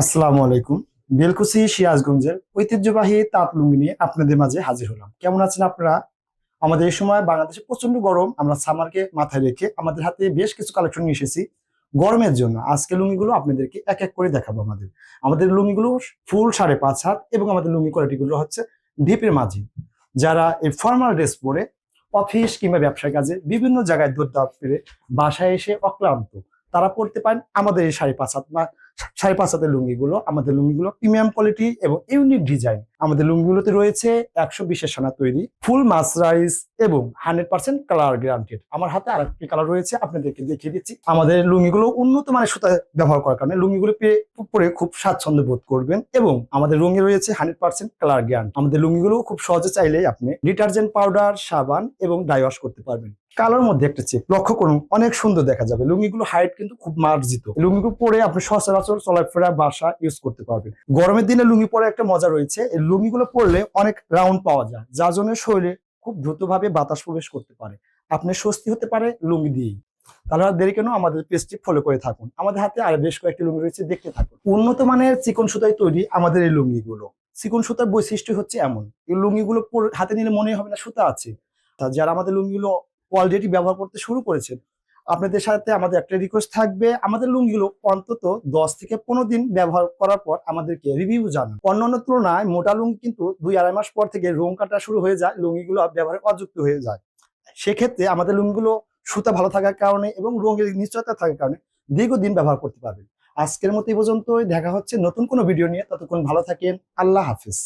আসসালামু আলাইকুম। বেলকুসি সিরাজগঞ্জের ঐতিহ্যবাহী তাঁত লুঙ্গি নিয়ে আপনাদের মাঝে হাজির হলাম। কেমন আছেন আপনারা? আমাদের এই সময় বাংলাদেশে প্রচণ্ড গরম। আমরা সামারকে মাথায় রেখে আমাদের হাতে বেশ কিছু কালেকশন নিয়ে এসেছি। গরমের জন্য আজকে লুঙ্গিগুলো আপনাদেরকে এক এক করে দেখাবো আমাদের। আমাদের লুঙ্গিগুলো ফুল সাড়ে পাঁচ হাত এবং আমাদের লুঙ্গি কোয়ালিটিগুলো হচ্ছে ডিপের মাঝি। যারা এই ফর্মাল ড্রেস পরে অফিস কিংবা ব্যবসার কাজে বিভিন্ন জায়গায় দৌড় পেরে বাসায় এসে অক্লান্ত, তারা পড়তে পারেন আমাদের এই সাড়ে পাঁচ হাত সাড়ে পাঁচ হাতের লুঙ্গিগুলো, আমাদের লুঙ্গিগুলো প্রিমিয়াম কোয়ালিটি এবং ইউনিক ডিজাইন আমাদের লুঙ্গিগুলোতে রয়েছে একশো সোনা তৈরি ফুল মাসরাইজ এবং হান্ড্রেড পার্সেন্ট কালার গ্যারান্টেড আমার হাতে আরেকটি কালার রয়েছে, আপনাদেরকে দেখিয়ে দিচ্ছি। আমাদের লুঙ্গিগুলো উন্নত মানের সুতা ব্যবহার করার কারণে লুঙ্গিগুলো পরে খুব স্বাচ্ছন্দ্য বোধ করবেন এবং আমাদের লুঙ্গি রয়েছে হান্ড্রেড পার্সেন্ট কালার গ্যারান্টি আমাদের লুঙ্গিগুলো খুব সহজে চাইলেই আপনি ডিটারজেন্ট পাউডার সাবান এবং ডাই ওয়াশ করতে পারবেন। কালোর মধ্যে একটা চেক লক্ষ্য করুন, অনেক সুন্দর দেখা যাবে। লুঙ্গিগুলো হাইট কিন্তু খুব মার্জিত। লুঙ্গিগুলো পরে আপনি সচরাচর চলাফেরা বাসা ইউজ করতে পারবেন গরমের দিনে লুঙ্গি পরে একটা মজা রয়েছে। এই লুঙ্গিগুলো পরলে অনেক রাউন্ড পাওয়া যায়, যার জন্য শরীরে খুব দ্রুতভাবে বাতাস প্রবেশ করতে পারে। আপনি স্বস্তি হতে পারে লুঙ্গি দিয়েই। তাহলে দেরি কেন? আমাদের পেজটি ফলো করে থাকুন। আমাদের হাতে আর বেশ কয়েকটি লুঙ্গি রয়েছে, দেখতে থাকুন। উন্নত মানের চিকন সুতায় তৈরি আমাদের এই লুঙ্গিগুলো। চিকন সুতার বৈশিষ্ট্য হচ্ছে এমন, এই লুঙ্গিগুলো হাতে নিলে মনে হবে না সুতা আছে। তা যারা আমাদের লুঙ্গিগুলো অলরেডি ব্যবহার করতে শুরু করেছেন আপনাদের সাথে আমাদের একটা রিকোয়েস্ট থাকবে। আমাদের লুঙ্গিগুলো অন্তত দশ থেকে পনেরো দিন ব্যবহার করার পর আমাদেরকে রিভিউ জানান। অন্যান্য তুলনায় মোটা লুঙ্গি কিন্তু দুই আড়াই মাস পর থেকে রোম কাটা শুরু হয়ে যায়, লুঙ্গিগুলো ব্যবহারে অযুক্ত হয়ে যায়। সেক্ষেত্রে আমাদের লুঙ্গিগুলো সুতা ভালো থাকার কারণে এবং রঙের নিশ্চয়তা থাকার কারণে দীর্ঘদিন ব্যবহার করতে পারবেন। আজকের মতো এই পর্যন্তই। দেখা হচ্ছে নতুন কোনো ভিডিও নিয়ে। ততক্ষণ ভালো থাকেন। আল্লাহ হাফিজ।